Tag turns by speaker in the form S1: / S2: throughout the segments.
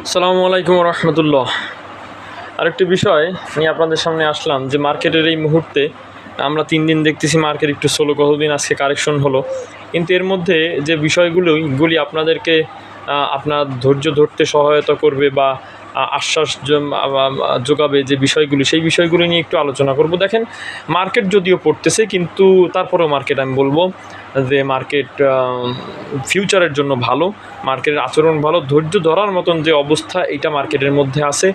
S1: আসসালামু আলাইকুম রহমতুল্লাহ আরেকটি বিষয় নিয়ে আপনাদের সামনে আসলাম যে মার্কেটের এই মুহূর্তে আমরা তিন দিন দেখতেছি মার্কেট একটু সোলো কতদিন আজকে কারেকশন হলো। কিন্তু এর মধ্যে যে বিষয়গুলো গুলি আপনাদেরকে আপনার ধৈর্য ধরতে সহায়তা করবে বা আশ্বাস যোগাবে যে বিষয়গুলি, সেই বিষয়গুলি নিয়ে একটু আলোচনা করব। দেখেন, মার্কেট যদিও পড়তেছে, কিন্তু তারপরেও মার্কেট, আমি বলব যে মার্কেট ফিউচারের জন্য ভালো, মার্কেটের আচরণ ভালো, ধৈর্য ধরার মতন যে অবস্থা, এইটা মার্কেটের মধ্যে আছে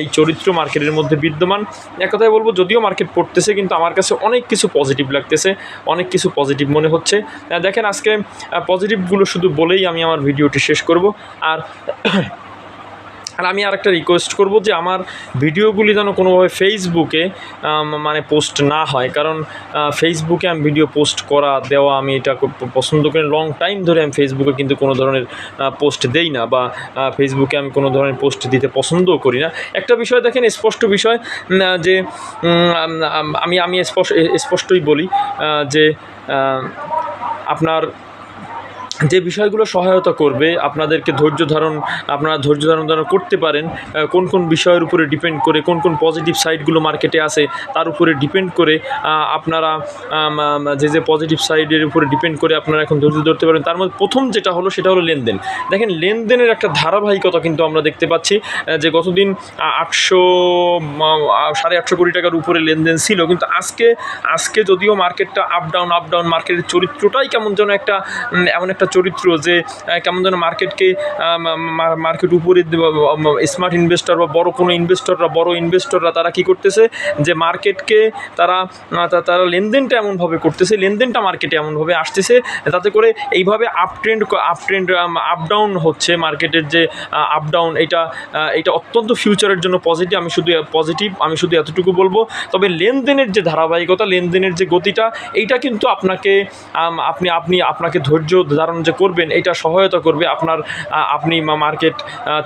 S1: এই চরিত্র মার্কেটের মধ্যে বিদ্যমান। এক কথায় বলব, যদিও মার্কেট পড়তেছে, কিন্তু আমার কাছে অনেক কিছু পজিটিভ লাগতেছে, অনেক কিছু পজিটিভ মনে হচ্ছে। দেখেন, আজকে পজিটিভগুলো শুধু বলেই আমি আমার ভিডিওটি শেষ করব। আর আর আমি আর একটা রিকোয়েস্ট করব যে আমার ভিডিওগুলি যেন কোনোভাবে ফেসবুকে মানে পোস্ট না হয়। কারণ ফেসবুকে আমি ভিডিও পোস্ট করা, দেওয়া, আমি এটা পছন্দ করি। লং টাইম ধরে আমি ফেসবুকে কিন্তু কোনো ধরনের পোস্ট দেই না বা ফেসবুকে আমি কোনো ধরনের পোস্ট দিতে পছন্দও করি না। একটা বিষয় দেখেন, স্পষ্ট বিষয় যে আমি আমি স্পষ্ট স্পষ্টই বলি যে আপনার যে বিষয়গুলো সহায়তা করবে, আপনাদেরকে ধৈর্য ধারণ, আপনারা ধৈর্য ধারণ ধারণ করতে পারেন কোন কোন বিষয়ের উপরে ডিপেন্ড করে, কোন কোন পজিটিভ সাইডগুলো মার্কেটে আছে, তার উপরে ডিপেন্ড করে আপনারা যে যে পজিটিভ সাইডের উপরে ডিপেন্ড করে আপনারা এখন ধৈর্য ধরতে পারেন তার মধ্যে প্রথম যেটা হলো, সেটা হলো লেনদেন। দেখেন, লেনদেনের একটা ধারাবাহিকতা কিন্তু আমরা দেখতে পাচ্ছি যে গতদিন আটশো সাড়ে আটশো কোটি টাকার উপরে লেনদেন ছিল, কিন্তু আজকে আজকে যদিও মার্কেটটা আপ ডাউন আপ ডাউন মার্কেটের চরিত্রটাই কেমন যেন একটা এমন একটা চরিত্র যে কেমন যেন মার্কেটকে মার্কেট উপরে স্মার্ট ইনভেস্টর বা বড় কোনো ইনভেস্টররা বড় ইনভেস্টররা তারা কি করতেছে? যে মার্কেটকে তারা তারা লেনদেনটা এমনভাবে করতেছে, লেনদেনটা মার্কেটে এমনভাবে আসতেছে, তাতে করে এইভাবে up trend up trend up down হচ্ছে মার্কেটের যে আপ ডাউন এটা এটা অত্যন্ত ফিউচারের জন্য পজিটিভ আমি শুধু পজিটিভ আমি শুধু এতটুকু বলব। তবে লেনদেনের যে ধারাবাহিকতা, লেনদেনের যে গতিটা, এইটা কিন্তু আপনাকে আপনি আপনি, আপনাকে ধৈর্য ধারণ যে করবেন এটা সহায়তা করবে। আপনার আপনি মার্কেট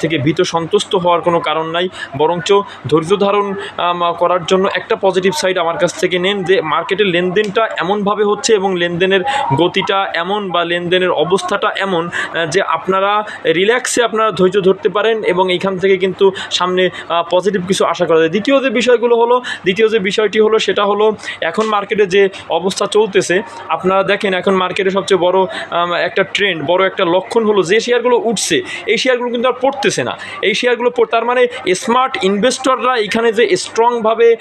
S1: থেকে ভীত সন্তুষ্ট হওয়ার কোনো কারণ নাই। বরঞ্চ ধৈর্য ধারণ করার জন্য একটা পজিটিভ সাইড আমার কাছ থেকে নেন যে মার্কেটের লেনদেনটা এমনভাবে হচ্ছে এবং লেনদেনের গতিটা এমন বা লেনদেনের অবস্থাটা এমন যে আপনারা রিল্যাক্সে আপনারা ধৈর্য ধরতে পারেন এবং এইখান থেকে কিন্তু সামনে পজিটিভ কিছু আশা করা যায়। দ্বিতীয় যে বিষয়গুলো হলো দ্বিতীয় যে বিষয়টি হলো সেটা হলো এখন মার্কেটে যে অবস্থা চলতেছে আপনারা দেখেন এখন মার্কেটে সবচেয়ে বড় আম, একটা ট্রেন্ড বড় একটা লক্ষণ হলো যে শেয়ারগুলো উঠছে, এই শেয়ারগুলো কিন্তু আর পড়তেছে না। এই শেয়ারগুলো পড়- তার মানে স্মার্ট ইনভেস্টররা এখানে যে স্ট্রংভাবে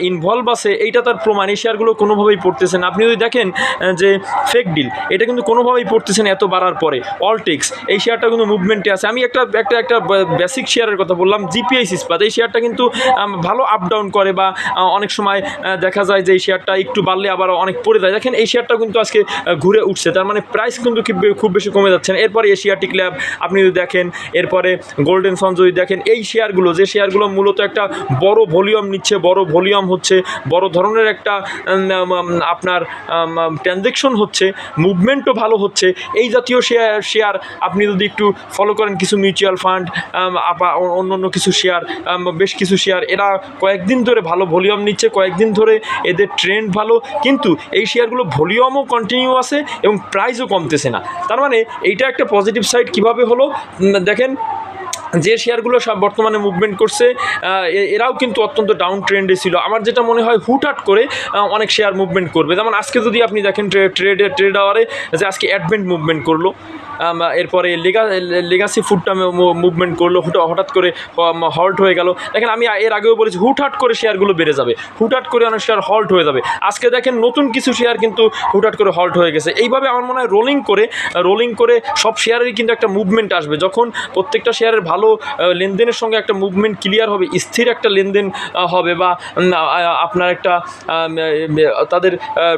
S1: ইনভলভ আছে, এইটা তার প্রমাণ। এই শেয়ারগুলো কোনোভাবেই পড়তেছে না। আপনি যদি দেখেন যে ফেক ডিল এটা কিন্তু কোনোভাবেই পড়তেছে না এত বাড়ার পরে। অলটেক্স এই শেয়ারটা কিন্তু মুভমেন্টে আছে। আমি একটা একটা একটা বেসিক শেয়ারের কথা বললাম জিপিআইস ইস্পাত এই শেয়ারটা কিন্তু ভালো আপ ডাউন করে বা অনেক সময় দেখা যায় যে এই শেয়ারটা একটু বাড়লে আবার অনেক পড়ে যায়। দেখেন, এই শেয়ারটা কিন্তু আজকে ঘুরে উঠছে। তার মানে প্রাইস কিন্তু বে- খুব বেশি কমে যাচ্ছে না। এরপরে এশিয়াটিক ল্যাব আপনি যদি দেখেন, এরপরে গোল্ডেন সন যদি দেখেন, এই শেয়ারগুলো, যে শেয়ারগুলো মূলত একটা বড় ভলিউম নিচ্ছে, বড় ভলিউম হচ্ছে, বড় ধরনের একটা আপনার ট্রানজেকশন হচ্ছে মুভমেন্টও ভালো হচ্ছে। এই জাতীয় শেয়ার শেয়ার আপনি যদি একটু ফলো করেন, কিছু মিউচুয়াল ফান্ড অন্য অন্য কিছু শেয়ার বেশ কিছু শেয়ার এরা কয়েকদিন ধরে ভালো ভলিউম নিচ্ছে, কয়েকদিন ধরে এদের ট্রেন্ড ভালো, কিন্তু এই শেয়ারগুলো ভলিউমও কন্টিনিউ আছে এবং প্রাইসও কমতেছে। না। তার মানে এইটা একটা পজিটিভ সাইড কীভাবে হলো? দেখেন যে শেয়ারগুলো সব বর্তমানে মুভমেন্ট করছে এরাও কিন্তু অত্যন্ত ডাউন ট্রেন্ডে ছিল। আমার যেটা মনে হয় হুটহাট করে অনেক শেয়ার মুভমেন্ট করবে। যেমন আজকে যদি আপনি দেখেন ট্রেডে ট্রেড আওয়ারে যে আজকে অ্যাডভেন্ট মুভমেন্ট করল এরপরে লেগা লেগাসি ফুডটা মুভমেন্ট করল হঠাৎ করে হল্ট হয়ে গেল। দেখেন আমি এর আগেও বলেছি, হুটহাট করে শেয়ারগুলো বেড়ে যাবে। হুটহাট করে অনেক শেয়ার হল্ট হয়ে যাবে। আজকে দেখেন নতুন কিছু শেয়ার কিন্তু হুটহাট করে হল্ট হয়ে গেছে। এইভাবে আমার মনে হয় রোলিং করে রোলিং করে সব শেয়ারেরই কিন্তু একটা মুভমেন্ট আসবে। যখন প্রত্যেকটা শেয়ারের ভালো আহ, লেনদেনের সঙ্গে একটা মুভমেন্ট ক্লিয়ার হবে স্থির একটা লেনদেন হবে বা আপনার একটা তাদের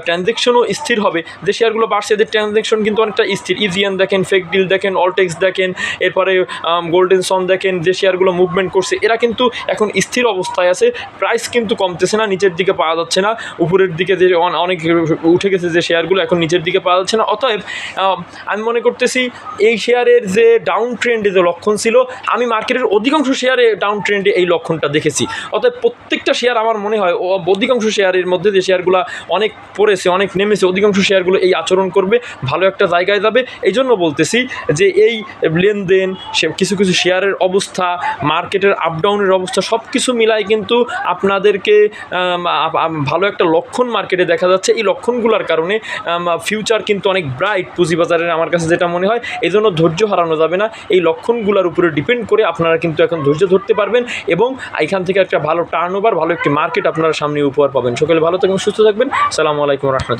S1: ট্রানজেকশনও স্থির হবে। যে শেয়ারগুলো বাড়ছে এদের ট্রানজেকশন কিন্তু অনেকটা স্থির। ইজিয়ান দেখেন ফেক ডিল দেখেন অলটেক্স দেখেন এরপরে গোল্ডেন সন দেখেন যে শেয়ারগুলো মুভমেন্ট করছে এরা কিন্তু এখন স্থির অবস্থায় আছে। প্রাইস কিন্তু কমতেছে না নিচের দিকে পাওয়া যাচ্ছে না। উপরের দিকে যে অন- অনেক উঠে গেছে যে শেয়ারগুলো এখন নিচের দিকে পাওয়া যাচ্ছে না। অতএব আমি মনে করতেছি এই শেয়ারের যে ডাউন ট্রেন্ডে যে লক্ষণ ছিল আমি মার্কেটের অধিকাংশ শেয়ারে ডাউন ট্রেন্ডে এই লক্ষণটা দেখেছি। অতএব প্রত্যেকটা শেয়ার আমার মনে হয় অধিকাংশ শেয়ারের মধ্যে যে শেয়ারগুলো অনেক পড়েছে, অনেক নেমেছে, অধিকাংশ শেয়ারগুলো এই আচরণ করবে, ভালো একটা জায়গায় যাবে। এই জন্য বলতেছি যে এই লেনদেন কিছু কিছু শেয়ারের অবস্থা মার্কেটের আপ ডাউনের অবস্থা সব কিছু মিলায় কিন্তু আপনাদেরকে ভালো একটা লক্ষণ মার্কেটে দেখা যাচ্ছে। এই লক্ষণগুলোর কারণে ফিউচার কিন্তু অনেক ব্রাইট পুঁজিবাজারের আমার কাছে যেটা মনে হয় এই জন্য ধৈর্য হারানো যাবে না। এই লক্ষণগুলোর উপরে ডিপেন্ড করে আপনারা কিন্তু এখন ধৈর্য ধরতে পারবেন এবং এখান থেকে একটা ভালো টার্ন ওভার ভালো একটি মার্কেট আপনারা সামনে উপহার পাবেন। সকলে ভালো থাকবেন, সুস্থ থাকবেন। সালামু আলাইকুম রহমতুল্লাহ।